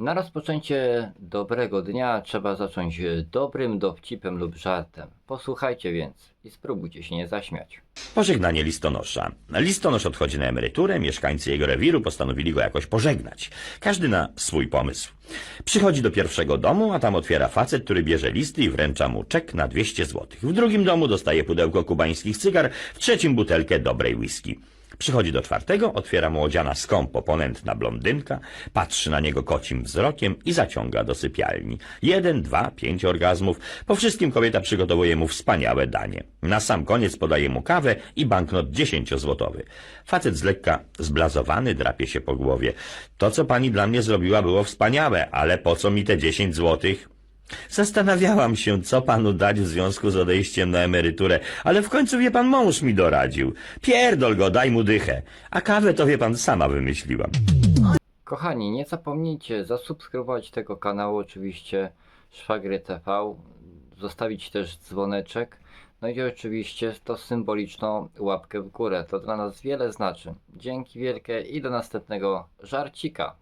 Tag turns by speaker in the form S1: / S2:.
S1: Na rozpoczęcie dobrego dnia trzeba zacząć dobrym dowcipem lub żartem. Posłuchajcie więc i spróbujcie się nie zaśmiać.
S2: Pożegnanie listonosza. Listonosz odchodzi na emeryturę, mieszkańcy jego rewiru postanowili go jakoś pożegnać. Każdy na swój pomysł. Przychodzi do pierwszego domu, a tam otwiera facet, który bierze listy i wręcza mu czek na 200 zł. W drugim domu dostaje pudełko kubańskich cygar, w trzecim butelkę dobrej whisky. Przychodzi do czwartego, otwiera mu odziana skąpo ponętna blondynka, patrzy na niego kocim wzrokiem i zaciąga do sypialni. Jeden, dwa, pięć orgazmów. Po wszystkim kobieta przygotowuje mu wspaniałe danie. Na sam koniec podaje mu kawę i banknot dziesięciozłotowy. Facet z lekka zblazowany drapie się po głowie. To, co pani dla mnie zrobiła, było wspaniałe, ale po co mi te dziesięć złotych? Zastanawiałam się, co panu dać w związku z odejściem na emeryturę, ale w końcu wie pan, mąż mi doradził. Pierdol go, daj mu dychę. A kawę to wie pan, sama wymyśliłam.
S1: Kochani, nie zapomnijcie zasubskrybować tego kanału, oczywiście Szwagry TV, zostawić też dzwoneczek, no i oczywiście to symboliczną łapkę w górę. To dla nas wiele znaczy. Dzięki wielkie i do następnego żarcika.